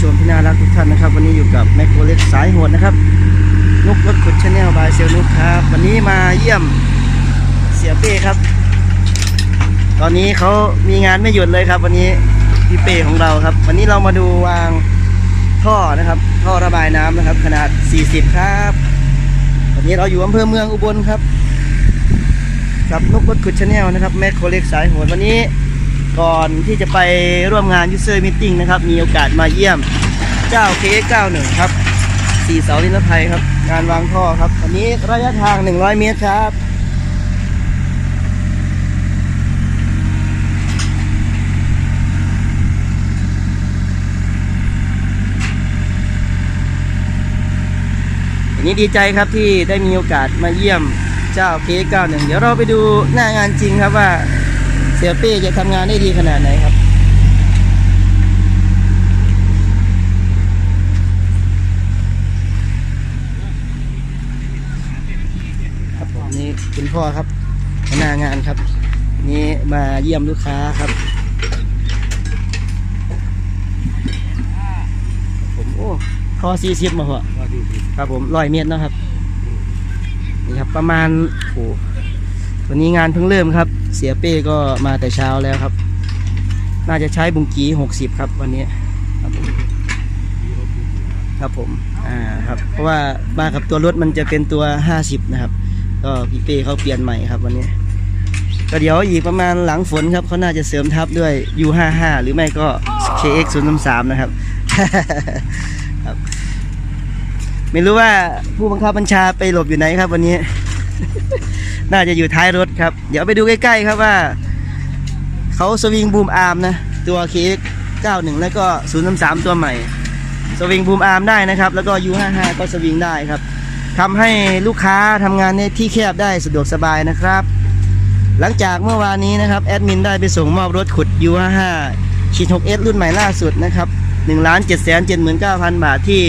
นะครับ วันนี้อยู่กับแมคโครเล็กสายโหดนะครับนุกรถขุดชาแนลบายเซลนุกครับ วันนี้มาเยี่ยมเสียเป้ครับ ตอนนี้เขามีงานไม่หยุดเลยครับ วันนี้พี่เป้ของเราครับ วันนี้เรามาดูวางท่อนะครับ ท่อระบายน้ำนะครับ ขนาด 40 ครับวันนี้เราอยู่อำเภอเมืองอุบลครับ กับนุกรถขุดชาแนลนะครับแมคโครเล็กสายโหดวันนี้ ก่อนที่จะไปร่วมงานยูเซอร์มิทติ้งนะครับ มีโอกาสมาเยี่ยมเจ้า KX91 ครับสี่เสาลินภัยครับ งานวางท่อครับวันนี้ระยะทาง 100 เมตรครับวันนี้ดีใจครับที่ได้มีโอกาสมาเยี่ยมเจ้า KX91 เดี๋ยวเราไปดูหน้างานจริงครับว่า เสียเป้จะทำงานได้ดีขนาดไหนครับ ครับผมนี่คุณพ่อครับหัวหน้างานครับ นี่มาเยี่ยมลูกค้าครับผมโอ้คอซีซิบมาเหรอครับผมร้อยเมตรนะครับนี่ครับประมาณโอ้วันนี้งานเพิ่งเริ่มครับ เสียเป้ก็มาแต่เช้าแล้วครับ น่าจะใช้บุงกีหกสิบครับวันนี้ครับผมครับผมอ่าครับเพราะว่ามากับตัวรถมันจะเป็นตัวห้าสิบนะครับ ก็พี่เป้เขาเปลี่ยนใหม่ครับวันนี้ก็เดี๋ยวอีกประมาณหลังฝนครับเขาน่าจะเสริมทับด้วย U55 หรือไม่ก็ KX 0 3นะครับครับ ไม่รู้ว่าผู้บังคับบัญชาไปหลบอยู่ไหนครับวันนี้ น่าจะอยู่ท้ายรถครับ เดี๋ยวไปดูใกล้ๆครับว่า เขาสวิงบูมอาร์มนะ ตัว KX 91 แล้วก็ 033 ตัวใหม่ สวิงบูมอาร์มได้นะครับ แล้วก็ U55 ก็สวิงได้ครับทำให้ลูกค้าทำงานในที่แคบได้สะดวกสบายนะครับ หลังจากเมื่อวานนี้นะครับแอดมินได้ไปส่งมอบรถขุด U55 ขีด 6S รุ่นใหม่ล่าสุดนะครับ1 7 7 9 0 0 0 บาทที่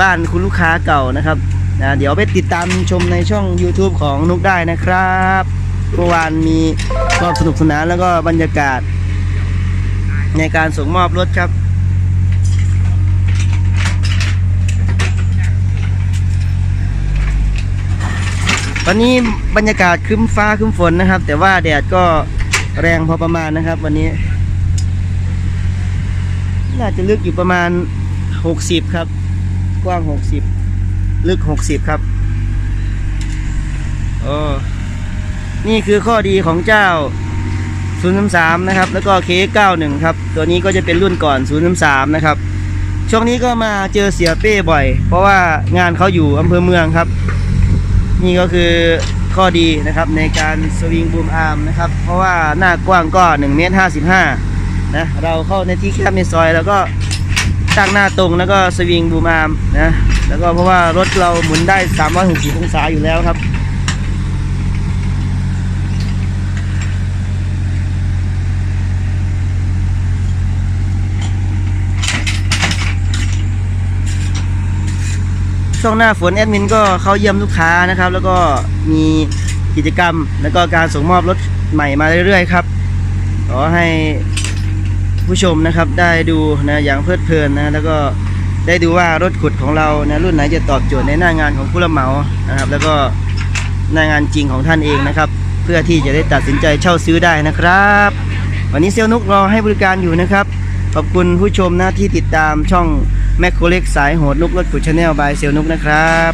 บ้านคุณลูกค้าเก่านะครับ นะเดี๋ยวไปติดตามชมในช่อง YouTube ของนุกได้นะครับเมื่อวานมีความสนุกสนานแล้วก็บรรยากาศ ในการส่งมอบรถครับวันนี้บรรยากาศคึ้มฟ้าคึ้มฝนนะครับ แต่ว่าแดดก็แรงพอประมาณนะครับ วันนี้น่าจะลึกอยู่ประมาณ 60 ครับ กว้าง 60 ลึก60ครับโอ้นี่คือข้อดีของเจ้า033นะครับ แล้วก็ K91 ครับ ตัวนี้ก็จะเป็นรุ่นก่อน033นะครับ ช่วงนี้ก็มาเจอเสียเป้บ่อย เพราะว่างานเขาอยู่อำเภอเมืองครับ นี่ก็คือข้อดีนะครับในการสวิงบูมอาร์มนะครับ เพราะว่าหน้ากว้างก็1เมตร55นะเราเข้าในที่แคบในซอยแล้วก็ ตั้งหน้าตรงแล้วก็สวิงบูมอาร์มนะแล้วก็เพราะว่ารถเราหมุนได้ 360 องศาอยู่แล้วครับ ช่วงหน้าฝนแอดมินก็เข้าเยี่ยมลูกค้านะครับ แล้วก็มีกิจกรรมแล้วก็การส่งมอบรถใหม่มาเรื่อยๆครับขอให้ ผู้ชมนะครับได้ดูนะอย่างเพลิดเพลินนะแล้วก็ได้ดูว่ารถขุดของเรานะรุ่นไหนจะตอบโจทย์ในหน้างานของผู้รับเหมานะครับ แล้วก็หน้างานจริงของท่านเองนะครับ เพื่อที่จะได้ตัดสินใจเช่าซื้อได้นะครับ วันนี้เซลนุกรอให้บริการอยู่นะครับ ขอบคุณผู้ชมนะที่ติดตามช่องแมคโครเล็กสายโหดนุกรถขุดชาแนลบายเซลนุกนะครับ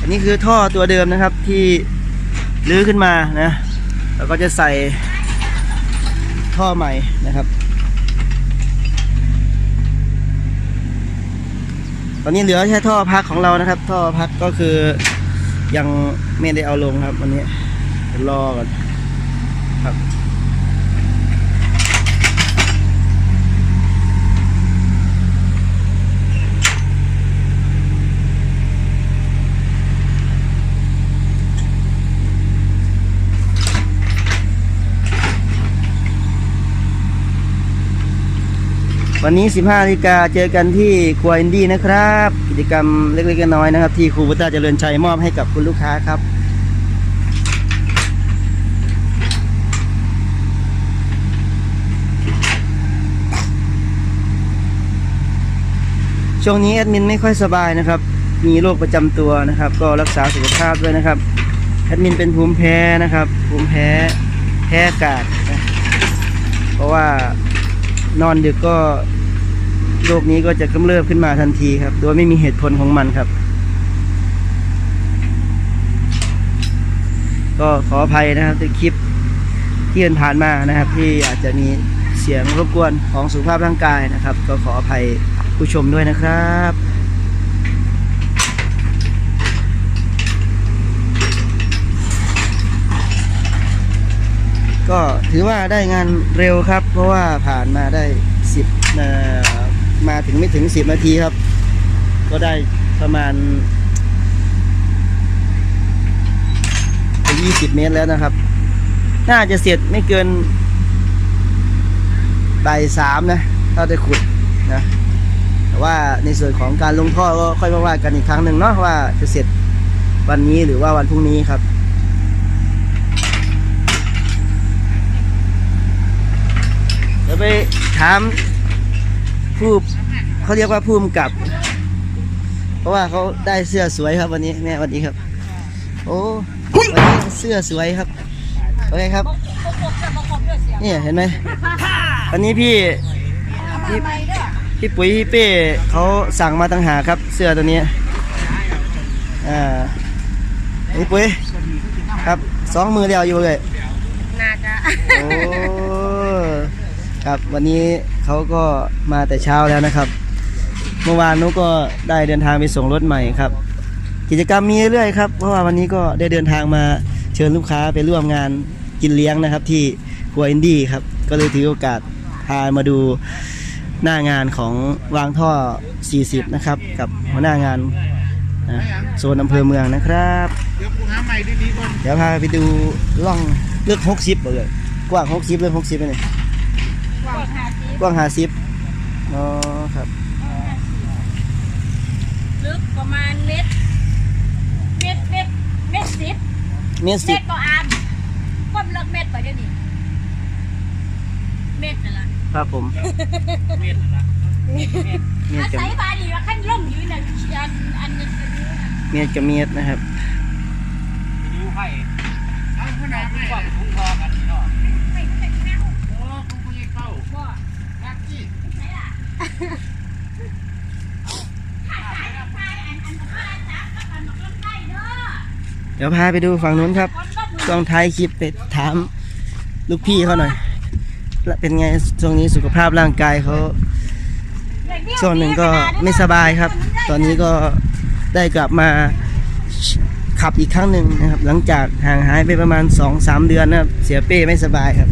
อันนี้คือท่อตัวเดิมนะครับที่ลื้อขึ้นมานะแล้วก็จะใส่ ท่อใหม่นะครับ ตอนนี้เหลือแค่ท่อพักของเรานะครับ ท่อพักก็คือยังไม่ได้เอาลงครับวันนี้รอก่อน วันนี้ 15นาฬิกาเจอกันที่ครัวอินดี้นะครับ กิจกรรมเล็กๆน้อยๆนะครับ ที่ครูพุทธาเจริญชัยมอบให้กับคุณลูกค้าครับช่วงนี้แอดมินไม่ค่อยสบายนะครับ มีโรคประจำตัวนะครับ ก็รักษาสุขภาพด้วยนะครับแอดมินเป็นภูมิแพ้นะครับ ภูมิแพ้แพ้อากาศนะเพราะว่านอนดึกก็ โรคนี้ก็จะกำเริบขึ้นมาทันทีครับ โดยไม่มีเหตุผลของมันครับ ก็ขออภัยนะครับในคลิปที่ผ่านมานะครับ ที่อาจจะมีเสียงรบกวนของสุขภาพร่างกายนะครับ ก็ขออภัยผู้ชมด้วยนะครับก็ถือว่าได้งานเร็วครับ เพราะว่าผ่านมาได้สิบ มาถึงไม่ถึงสิบนาทีครับ ก็ได้ประมาณยี่สิบเมตรแล้วนะครับ น่าจะเสร็จไม่เกินบ่ายสามนะถ้าได้ขุดนะแต่ว่าในส่วนของการลงท่อก็ค่อยมาว่ากันอีกครั้งหนึ่งเนาะว่าจะเสร็จวันนี้หรือว่าวันพรุ่งนี้ครับเดี๋ยวไปถาม ผู้เขาเรียกว่าผู้กำกับ เพราะว่าเขาได้เสื้อสวยครับวันนี้แม่สวัสดีครับ โอ้วันนี้เสื้อสวยครับโอเคครับนี่เห็นไหมวันนี้พี่พี่พี่ปุ๋ยพี่เป้เขาสั่งมาตั้งหากครับ เสื้อตัวนี้อ่าพี่ปุ๋ยครับสองมือเดียวอยู่เลยน่าจะโอ้ครับวันนี้ เขาก็มาแต่เช้าแล้วนะครับ เมื่อวานนุกก็ได้เดินทางไปส่งรถใหม่ครับ กิจกรรมมีเรื่อยๆครับ เพราะว่าวันนี้ก็ได้เดินทางมาเชิญลูกค้าไปร่วมงานกินเลี้ยงนะครับ ที่ครัวอินดี้ครับ ก็เลยถือโอกาสพามาดูหน้างานของวางท่อ 40 นะครับ กับหัวหน้างานนะโซนอำเภอเมืองนะครับ เดี๋ยวกูหาใหม่ดีๆก่อนเดี๋ยวพาไปดูล่องเลือกหกสิบเลยกว้างหกสิบเลือกหกสิบไปเลยกว้าง ห้าสิบอ๋อครับ ลึกประมาณเม็ด เม็ดเม็ดเม็ดสิบเมตรสิเม็บดก็อามก้มเลิกเม็ดไปเดี๋ยวนี้เม็ดนั่นล่ะครับผมเมียนนะเมตอารกับศัยบาดีว่าขั้นล่มอยู่นั่นอันอันนี้เมตรกับเมตรนะครับยูไผ่เอาขนาดไหนกว่าถุงพอกันเนาะ ไม่ไม่ไม่เอา โอ้คุณผู้ใหญ่เป้า บ่ ลักกี้ ไหนล่ะถ่ายถ่ายถ่ายอันอันข้าจับกับอันมันก็ได้เด้อ เดี๋ยวพาไปดูฝั่งนู้นครับคนก็มือช่วงท้ายคลิปไปถามลูกพี่เขาหน่อยและเป็นไงช่วงนี้สุขภาพร่างกายเขาช่วงหนึ่งก็ไม่สบายครับ ตอนนี้ก็ได้กลับมาขับอีกครั้งหนึ่งนะครับ หลังจากห่างหายไปประมาณ2-3เดือนนะครับ เสียเป้ไม่สบายครับ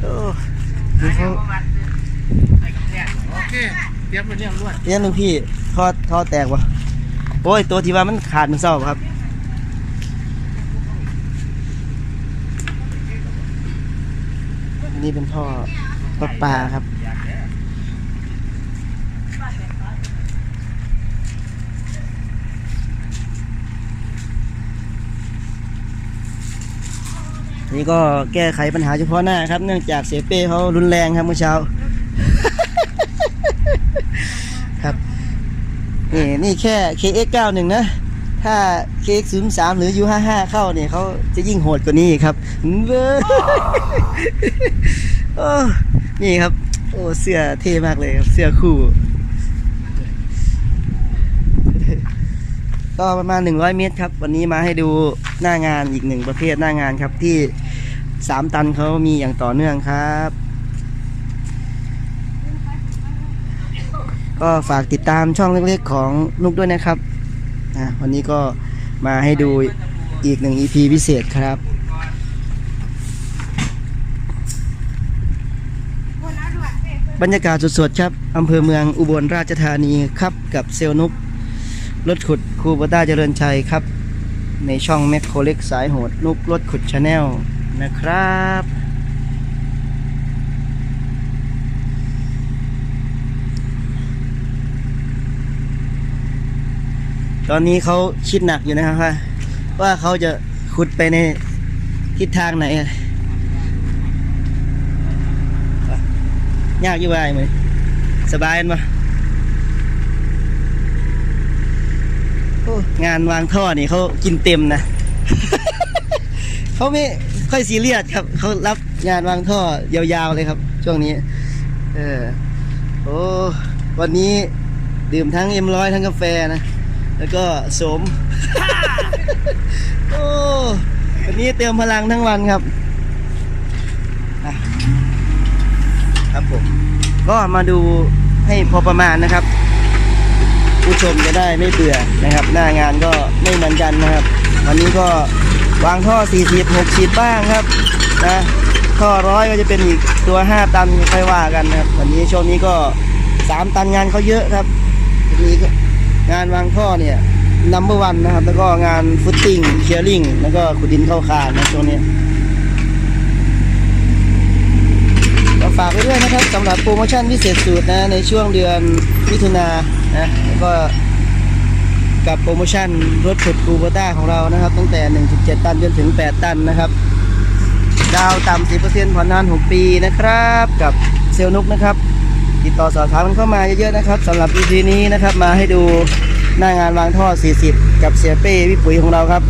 โอ้นี่เขาโอเคเตรียมมาเรียงรวดเรียนลูกพี่ท่อท่อแตกวะ โอ้ย ตัวที่ว่ามันขาดมันเศร้าครับ นี่เป็นท่อประปาครับนี่ก็แก้ไขปัญหาเฉพาะหน้าครับ เนื่องจากเสียเป้เขารุนแรงครับเมื่อเช้า ครับ นี่นี่แค่ KX91 นะ ถ้า KX03 หรือ U55 เข้าเนี่ยเขาจะยิ่งโหดกว่านี้ครับเว้ยโอ้นี่ครับ โอ้เสื้อเท่มากเลยครับ เสื้อคู่ ก็ประมาณ 100 เมตรครับ วันนี้มาให้ดูหน้างานอีกหนึ่งประเภทหน้างานครับที่ 3 ตันเขามีอย่างต่อเนื่องครับ ก็ฝากติดตามช่องเล็กๆของนุกด้วยนะครับนะวันนี้ก็มาให้ดูอีกหนึ่ง EP พิเศษครับบรรยากาศสดๆครับอำเภอเมืองอุบลราชธานีครับกับเซลลนุกรถขุดคูบต้าเจริญชัยครับ ในช่องแมคโครเล็กสายโหดนุกรถขุดชาแนลนะครับ ตอนนี้เขาคิดหนักอยู่นะครับว่าว่าเขาจะขุดไปในทิศทางไหนยากอยู่บ่ายไหมสบายมั้ยโอ้งานวางท่อนี่เขากินเต็มนะ เขาไม่ค่อยซีเรียสครับ เขารับงานวางท่อยาวๆเลยครับ ช่วงนี้ เออ โอ้ วันนี้ดื่มทั้งเอ็มร้อยทั้งกาแฟนะ แล้วก็สม โอ้วันนี้เติมพลังทั้งวันครับอะครับผมก็มาดูให้พอประมาณนะครับ ผู้ชมจะได้ไม่เบื่อนะครับ หน้างานก็ไม่เหมือนกันนะครับ วันนี้ก็วางท่อ 40 60บ้างครับนะท่อร้อยก็จะเป็นอีกตัว 5 ตันค่อยว่ากันนะครับ วันนี้ช่วงนี้ก็ 3 ตันงานเขาเยอะครับทีนี้ก็ งานวางท่อเนี่ยนัมเบอร์วันนะครับ แล้วก็งานฟุตติ้งเชียร์ลิงแล้วก็ขุดดินเข้าคานนะช่วงนี้ก็ฝากไว้ด้วยนะครับสำหรับโปรโมชั่นพิเศษสุดนะในช่วงเดือนมิถุนายนนะแล้วก็กับโปรโมชั่นรถขุดคูโบต้าของเรานะครับ ตั้งแต่ 1.7 ตันจนถึง 8 ตันนะครับ ดาวต่ำ10%ผ่อนนาน 6 ปีนะครับ กับเซลนุกนะครับ ติดต่อสอบถามกันเข้ามาเยอะๆนะครับสำหรับ EP นี้นะครับมาให้ดูหน้างานวางท่อ 40 กับเสียเป้พี่ปุ๋ยของเราครับ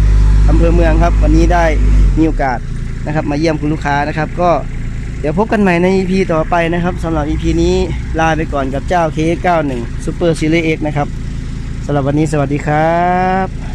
อำเภอเมืองครับ วันนี้ได้มีโอกาสนะครับมาเยี่ยมคุณลูกค้านะครับ ก็เดี๋ยวพบกันใหม่ใน EP ต่อไปนะครับสำหรับ EP นี้ลาไปก่อนกับเจ้า K91 Super Series X นะครับสำหรับวันนี้สวัสดีครับ